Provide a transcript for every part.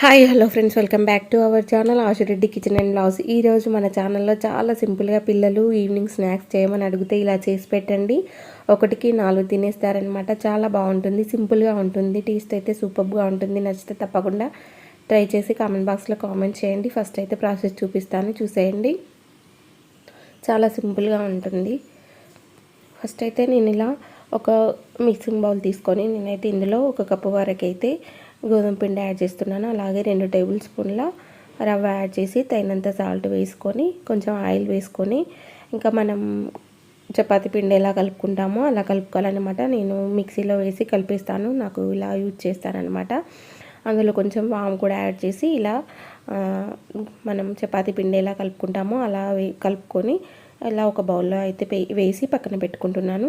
Hi hello friends welcome back to our channel Ashu Reddy kitchen and loss. ఈరోజు మన ఛానల్లో చాలా సింపుల్గా పిల్లలు ఈవినింగ్ స్నాక్స్ చేయమని అడిగితే ఇలా చేసి పెట్టండి. ఒకటికి నాలుగు తినేస్తారనమాట చాలా బాగుంటుంది సింపుల్గా ఉంటుంది టేస్ట్ అయితే సూపర్గా ఉంటుంది. నచ్చితే తప్పకుండా ట్రై చేసి కామెంట్ బాక్స్లో కామెంట్ చేయండి. ఫస్ట్ అయితే ప్రాసెస్ చూపిస్తాను చూసేయండి. చాలా సింపుల్గా ఉంటుంది. ఫస్ట్ అయితే నేను ఇలా ఒక మిక్సింగ్ బౌల్ తీసుకొని నేనైతే ఇందులో ఒక కప్పు వరకు అయితే గోధుమ పిండి యాడ్ చేస్తున్నాను. అలాగే రెండు టేబుల్ స్పూన్ల రవ్వ యాడ్ చేసి తగినంత సాల్ట్ వేసుకొని కొంచెం ఆయిల్ వేసుకొని ఇంకా మనం చపాతి పిండి ఎలా కలుపుకుంటామో అలా కలుపుకోవాలన్నమాట. నేను మిక్సీలో వేసి కలిపిస్తాను. నాకు ఇలా యూజ్ చేస్తానన్నమాట అందులో కొంచెం వాము కూడా యాడ్ చేసి ఇలా మనం చపాతి పిండి ఎలా కలుపుకుంటామో అలా కలుపుకొని ఇలా ఒక బౌల్లో అయితే వేసి పక్కన పెట్టుకుంటున్నాను.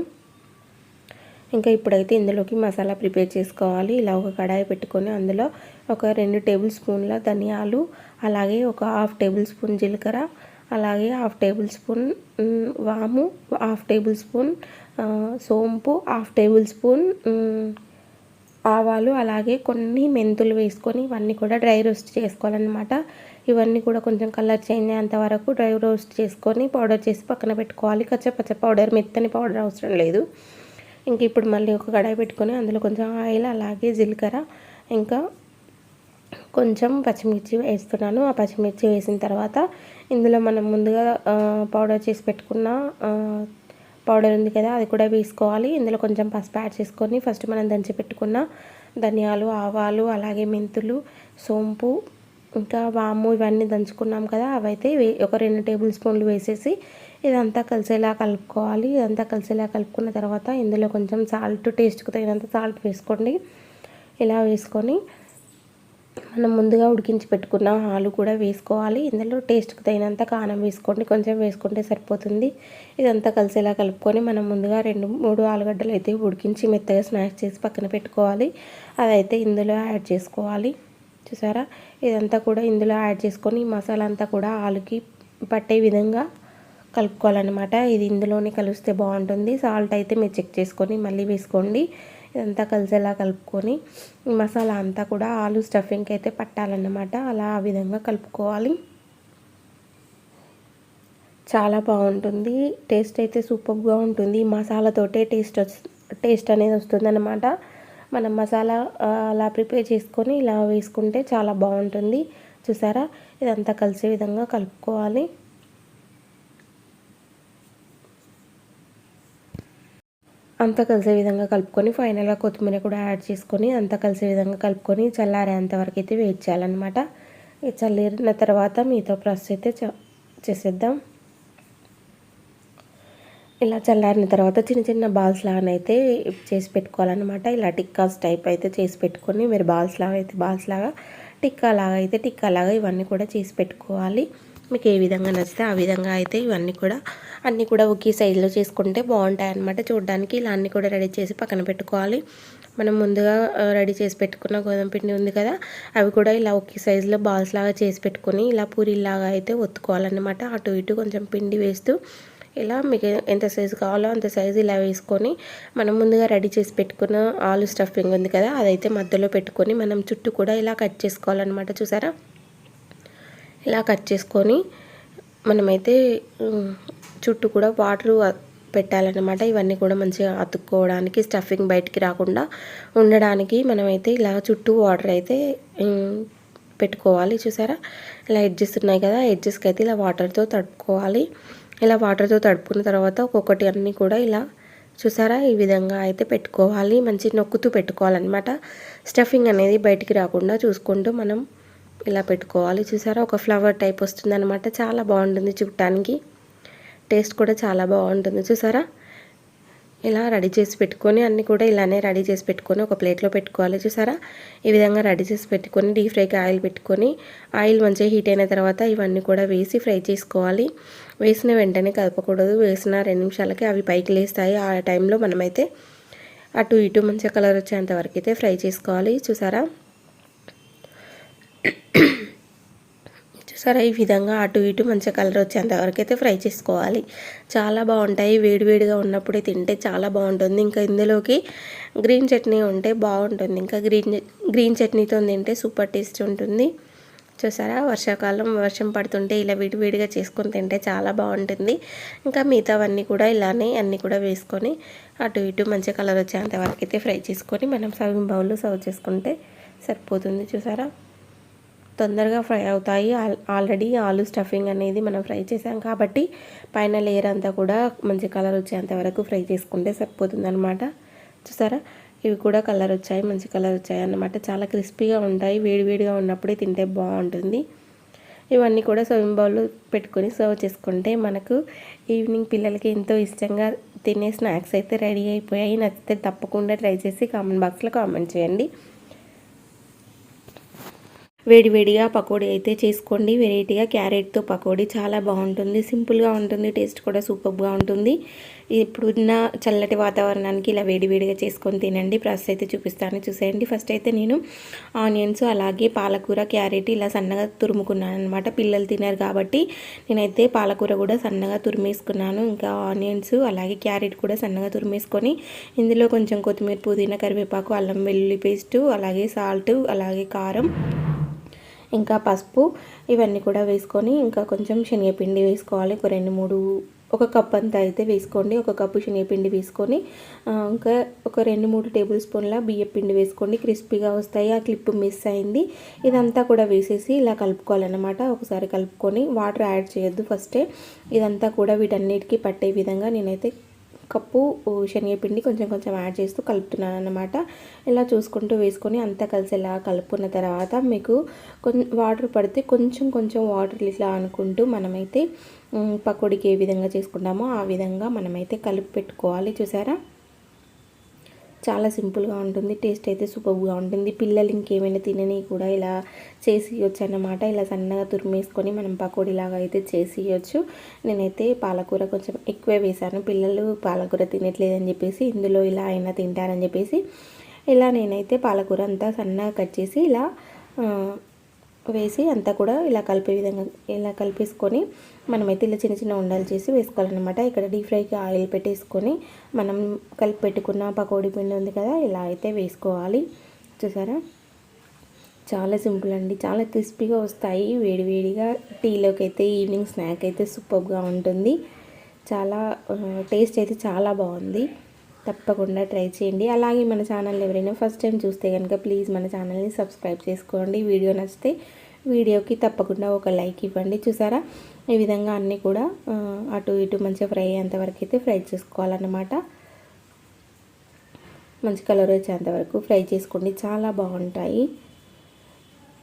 ఇంకా ఇప్పుడైతే ఇందులోకి మసాలా ప్రిపేర్ చేసుకోవాలి. ఇలా ఒక కడాయి పెట్టుకొని అందులో ఒక రెండు టేబుల్ స్పూన్ల ధనియాలు అలాగే ఒక హాఫ్ టేబుల్ స్పూన్ జీలకర్ర అలాగే హాఫ్ టేబుల్ స్పూన్ వాము హాఫ్ టేబుల్ స్పూన్ సోంపు హాఫ్ టేబుల్ స్పూన్ ఆవాలు అలాగే కొన్ని మెంతులు వేసుకొని ఇవన్నీ కూడా డ్రై రోస్ట్ చేసుకోవాలన్నమాట. ఇవన్నీ కూడా కొంచెం కలర్ చేంజ్ అయ్యేంత వరకు డ్రై రోస్ట్ చేసుకొని పౌడర్ చేసి పక్కన పెట్టుకోవాలి. కచ్చపచ్చ పౌడర్ మెత్తని పౌడర్ అవసరం లేదు. ఇంక ఇప్పుడు మళ్ళీ ఒక కడాయి పెట్టుకొని అందులో కొంచెం ఆయిల్ అలాగే జీలకర్ర ఇంకా కొంచెం పచ్చిమిర్చి వేస్తున్నాను. ఆ పచ్చిమిర్చి వేసిన తర్వాత ఇందులో మనం ముందుగా పౌడర్ చేసి పెట్టుకున్న పౌడర్ ఉంది కదా అది కూడా వేసుకోవాలి. ఇందులో కొంచెం పసుపు యాడ్ చేసుకొని ఫస్ట్ మనం దంచి పెట్టుకున్న ధనియాలు ఆవాలు అలాగే మెంతులు సోంపు ఇంకా వాము ఇవన్నీ దంచుకున్నాం కదా అవైతే ఒక రెండు టేబుల్ స్పూన్లు వేసేసి ఇదంతా కలిసేలా కలుపుకోవాలి. ఇదంతా కలిసేలా కలుపుకున్న తర్వాత ఇందులో కొంచెం సాల్ట్ టేస్ట్కి తగినంత సాల్ట్ వేసుకోండి. ఇలా వేసుకొని మనం ముందుగా ఉడికించి పెట్టుకున్న ఆలు కూడా వేసుకోవాలి. ఇందులో టేస్ట్కి తగినంత కారం వేసుకోండి. కొంచెం వేసుకుంటే సరిపోతుంది. ఇదంతా కలిసేలా కలుపుకొని మనం ముందుగా రెండు మూడు ఆలుగడ్డలు అయితే ఉడికించి మెత్తగా స్నాక్స్ చేసి పక్కన పెట్టుకోవాలి. అదైతే ఇందులో యాడ్ చేసుకోవాలి. చూసారా? ఇదంతా కూడా ఇందులో యాడ్ చేసుకొని మసాలా అంతా కూడా ఆలుకి పట్టే విధంగా కలుపుకోవాలన్నమాట. ఇది ఇందులోనే కలిస్తే బాగుంటుంది. సాల్ట్ అయితే మీరు చెక్ చేసుకొని మళ్ళీ వేసుకోండి. ఇదంతా కలిసేలా కలుపుకొని మసాలా అంతా కూడా ఆలు స్టఫింగ్కి అయితే పట్టాలన్నమాట. అలా ఆ విధంగా కలుపుకోవాలి. చాలా బాగుంటుంది. టేస్ట్ అయితే సూపర్గా ఉంటుంది. మసాలాతోటే టేస్ట్ టేస్ట్ అనేది వస్తుందన్నమాట. మనం మసాలా అలా ప్రిపేర్ చేసుకొని ఇలా వేసుకుంటే చాలా బాగుంటుంది. చూసారా? ఇదంతా కలిసే విధంగా కలుపుకోవాలి. అంతా కలిసే విధంగా కలుపుకొని ఫైనల్గా కొత్తిమీర కూడా యాడ్ చేసుకొని అంతా కలిసే విధంగా కలుపుకొని చల్లారేంతవరకు అయితే వెయిట్ చేయాలన్నమాట. తర్వాత మీతో ప్రాసెస్ అయితే చేసేద్దాం. ఇలా చల్లారిన తర్వాత చిన్న చిన్న బాల్స్ లాగానైతే చేసి పెట్టుకోవాలన్నమాట. ఇలా టిక్కాస్ టైప్ అయితే చేసి పెట్టుకొని మీరు బాల్స్ లాగా అయితే బాల్స్ లాగా టిక్కా లాగా అయితే టిక్కా లాగా ఇవన్నీ కూడా చేసి పెట్టుకోవాలి. మీకు ఏ విధంగా నచ్చితే ఆ విధంగా అయితే ఇవన్నీ కూడా అన్నీ కూడా ఒకే సైజులో చేసుకుంటే బాగుంటాయి అన్నమాట చూడడానికి ఇలా అన్నీ కూడా రెడీ చేసి పక్కన పెట్టుకోవాలి. మనం ముందుగా రెడీ చేసి పెట్టుకున్న గోధుమ పిండి ఉంది కదా అవి కూడా ఇలా ఒకే సైజులో బాల్స్ లాగా చేసి పెట్టుకొని ఇలా పూరీలాగా అయితే ఒత్తుకోవాలన్నమాట. అటు ఇటు కొంచెం పిండి వేస్తూ ఇలా మీకు ఎంత సైజు కావాలో అంత సైజు ఇలా వేసుకొని మనం ముందుగా రెడీ చేసి పెట్టుకున్న ఆలు స్టఫింగ్ ఉంది కదా అదైతే మధ్యలో పెట్టుకొని మనం చుట్టూ కూడా ఇలా కట్ చేసుకోవాలన్నమాట. చూసారా? ఇలా కట్ చేసుకొని మనమైతే చుట్టూ కూడా వాటర్ పెట్టాలన్నమాట. ఇవన్నీ కూడా మంచిగా అతుక్కోవడానికి స్టఫింగ్ బయటికి రాకుండా ఉండడానికి మనమైతే ఇలా చుట్టూ వాటర్ అయితే పెట్టుకోవాలి. చూసారా? ఇలా ఎడ్జెస్ ఉన్నాయి కదా ఎడ్జెస్కి అయితే ఇలా వాటర్తో తట్టుకోవాలి ఇలా వాటర్తో తడుపుకున్న తర్వాత ఒక్కొక్కటి అన్నీ కూడా ఇలా చూసారా? ఈ విధంగా అయితే పెట్టుకోవాలి. మంచి నొక్కుతూ పెట్టుకోవాలన్నమాట. స్టఫింగ్ అనేది బయటికి రాకుండా చూసుకుంటూ మనం ఇలా పెట్టుకోవాలి. చూసారా? ఒక ఫ్లవర్ టైప్ వస్తుందన్నమాట. చాలా బాగుంటుంది చూడటానికి టేస్ట్ కూడా చాలా బాగుంటుంది. చూసారా? ఇలా రెడీ చేసి పెట్టుకొని అన్నీ కూడా ఇలానే రెడీ చేసి పెట్టుకొని ఒక ప్లేట్లో పెట్టుకోవాలి చూసారా? ఈ విధంగా రెడీ చేసి పెట్టుకొని డీప్ ఫ్రైకి ఆయిల్ పెట్టుకొని ఆయిల్ మంచిగా హీట్ అయిన తర్వాత ఇవన్నీ కూడా వేసి ఫ్రై చేసుకోవాలి. వేసిన వెంటనే కదపకూడదు వేసిన రెండు నిమిషాలకి అవి పైకి లేస్తాయి. ఆ టైంలో మనమైతే అటు ఇటు మంచిగా కలర్ వచ్చేంత వరకు అయితే ఫ్రై చేసుకోవాలి చూసారా? సరే ఈ విధంగా అటు ఇటు మంచిగా కలర్ వచ్చేంత వరకు అయితే ఫ్రై చేసుకోవాలి. చాలా బాగుంటాయి. వేడివేడిగా ఉన్నప్పుడే తింటే చాలా బాగుంటుంది. ఇంకా ఇందులోకి గ్రీన్ చట్నీ ఉంటే బాగుంటుంది. ఇంకా గ్రీన్ గ్రీన్ చట్నీతో తింటే సూపర్ టేస్ట్ ఉంటుంది. చూసారా? వర్షాకాలం వర్షం పడుతుంటే ఇలా విడివిడిగా చేసుకొని తింటే చాలా బాగుంటుంది. ఇంకా మిగతావన్నీ కూడా ఇలానే అన్నీ కూడా వేసుకొని అటు ఇటు మంచి కలర్ వచ్చేంత వరకు అయితే ఫ్రై చేసుకొని మనం సర్వింగ్ బౌల్లో సర్వ్ చేసుకుంటే సరిపోతుంది. చూసారా? తొందరగా ఫ్రై అవుతాయి. ఆల్రెడీ ఆలు స్టఫింగ్ అనేది మనం ఫ్రై చేసాం కాబట్టి పైన లేయర్ అంతా కూడా మంచి కలర్ వచ్చేంత వరకు ఫ్రై చేసుకుంటే సరిపోతుందనమాట చూసారా? ఇవి కూడా కలర్ వచ్చాయి మంచి కలర్ వచ్చాయి అన్నమాట. చాలా క్రిస్పీగా ఉంటాయి వేడివేడిగా ఉన్నప్పుడే తింటే బాగుంటుంది. ఇవన్నీ కూడా సర్వింగ్ బౌల్లో పెట్టుకొని సర్వ్ చేసుకుంటే మనకు ఈవినింగ్ పిల్లలకి ఎంతో ఇష్టంగా తినే స్నాక్స్ అయితే రెడీ అయిపోయాయి. నచ్చితే తప్పకుండా ట్రై చేసి కామెంట్ బాక్స్లో కామెంట్ చేయండి. వేడివేడిగా పకోడీ అయితే చేసుకోండి. వెరైటీగా క్యారెట్తో పకోడీ చాలా బాగుంటుంది. సింపుల్గా ఉంటుంది. టేస్ట్ కూడా సూపర్గా ఉంటుంది. ఇప్పుడున్న చల్లటి వాతావరణానికి ఇలా వేడివేడిగా చేసుకొని తినండి. ప్రాసెస్ అయితే చూపిస్తాను. చూసేయండి. ఫస్ట్ అయితే నేను ఆనియన్స్ అలాగే పాలకూర క్యారెట్ ఇలా సన్నగా తురుముకున్నాను అనమాట పిల్లలు తినారు కాబట్టి నేనైతే పాలకూర కూడా సన్నగా తురిమేసుకున్నాను. ఇంకా ఆనియన్స్ అలాగే క్యారెట్ కూడా సన్నగా తురిమేసుకొని ఇందులో కొంచెం కొత్తిమీర పుదీనా కరివేపాకు అల్లం వెల్లుల్లి పేస్టు అలాగే సాల్ట్ అలాగే కారం ఇంకా పసుపు ఇవన్నీ కూడా వేసుకొని ఇంకా కొంచెం శనగపిండి వేసుకోవాలి. ఒక రెండు మూడు ఒక కప్ అంతా అయితే వేసుకోండి. ఒక కప్పు శనగపిండి వేసుకొని ఇంకా ఒక రెండు మూడు టేబుల్ స్పూన్ల బియ్యం పిండి వేసుకోండి. క్రిస్పీగా వస్తాయి. ఆ క్లిప్ మిస్ అయింది. ఇదంతా కూడా వేసేసి ఇలా కలుపుకోవాలన్నమాట. ఒకసారి కలుపుకొని వాటర్ యాడ్ చేయొద్దు ఫస్టే. ఇదంతా కూడా వీటన్నిటికీ పట్టే విధంగా నేనైతే కప్పు శనగపిండి కొంచెం కొంచెం యాడ్ చేస్తూ కలుపుతున్నాను అనమాట ఇలా చూసుకుంటూ వేసుకొని అంతా కలిసి ఇలా కలుపుకున్న తర్వాత మీకు కొంచెం వాటర్ పడితే కొంచెం కొంచెం వాటర్ ఇట్లా అనుకుంటూ మనమైతే పకోడీకి ఏ విధంగా చేసుకుంటామో ఆ విధంగా మనమైతే కలిపి పెట్టుకోవాలి. చూసారా? చాలా సింపుల్గా ఉంటుంది టేస్ట్ అయితే సూపర్గా ఉంటుంది. పిల్లలు ఇంకేమైనా తినని కూడా ఇలా చేసి ఇవ్వచ్చు అన్నమాట. ఇలా సన్నగా తురిమేసుకొని మనం పకోడీలాగా అయితే చేసి ఇవ్వచ్చు నేనైతే పాలకూర కొంచెం ఎక్కువే వేశాను పిల్లలు పాలకూర తినట్లేదని చెప్పేసి ఇందులో ఇలా అయినా తింటారని చెప్పేసి ఇలా నేనైతే పాలకూర అంతా సన్నగా కట్ చేసి ఇలా వేసి అంతా కూడా ఇలా కలిపే విధంగా ఇలా కలిపేసుకొని మనమైతే ఇలా చిన్న చిన్న ఉండాలు చేసి వేసుకోవాలన్నమాట. ఇక్కడ డీప్ ఫ్రైకి ఆయిల్ పెట్టేసుకొని మనం కలిపి పెట్టుకున్న పకోడీ పిండి ఉంది కదా ఇలా అయితే వేసుకోవాలి. చూసారా? చాలా సింపుల్ అండి. చాలా క్రిస్పీగా వస్తాయి. వేడివేడిగా టీలోకి అయితే ఈవినింగ్ స్నాక్ అయితే సూపర్గా ఉంటుంది. చాలా టేస్ట్ అయితే చాలా బాగుంది. తప్పకుండా ట్రై చేయండి. అలాగే మన ఛానల్ ఎవరైనా ఫస్ట్ టైం చూస్తే కనుక ప్లీజ్ మన ఛానల్ని సబ్స్క్రైబ్ చేసుకోండి. వీడియో నచ్చితే వీడియోకి తప్పకుండా ఒక లైక్ ఇవ్వండి. చూసారా? ఈ విధంగా అన్నీ కూడా అటు ఇటు మంచిగా ఫ్రై అయ్యేంతవరకు అయితే ఫ్రై చేసుకోవాలన్నమాట. మంచి కలర్ వచ్చేంతవరకు ఫ్రై చేసుకోండి. చాలా బాగుంటాయి.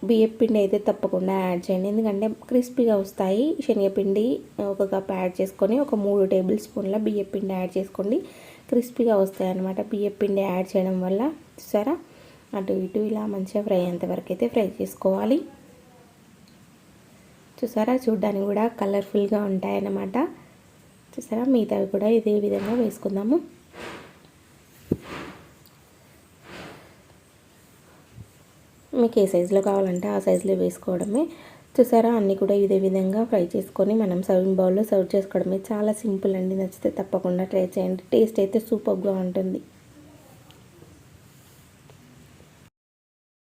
బియ్యపిండి అయితే తప్పకుండా యాడ్ చేయండి. ఎందుకంటే క్రిస్పీగా వస్తాయి. శనగపిండి ఒక కప్ యాడ్ చేసుకొని ఒక మూడు టేబుల్ స్పూన్ల బియ్యపిండి యాడ్ చేసుకోండి. క్రిస్పీగా వస్తాయి అన్నమాట బియ్యం పిండి యాడ్ చేయడం వల్ల చూసారా? అటు ఇటు ఇలా మంచిగా ఫ్రై అయ్యేంతవరకు అయితే ఫ్రై చేసుకోవాలి. చూసారా? చూడ్డానికి కూడా కలర్ఫుల్గా ఉంటాయన్నమాట. చూసారా? మిగతావి కూడా ఇదే విధంగా వేసుకుందాము. మీకు ఏ సైజులో కావాలంటే ఆ సైజులో వేసుకోవడమే. చూసారా? అన్నీ కూడా ఇదే విధంగా ఫ్రై చేసుకొని మనం సర్వింగ్ బౌల్లో సర్వ్ చేసుకోవడమే చాలా సింపుల్ అండి. నచ్చితే తప్పకుండా ట్రై చేయండి. టేస్ట్ అయితే సూపర్గా ఉంటుంది.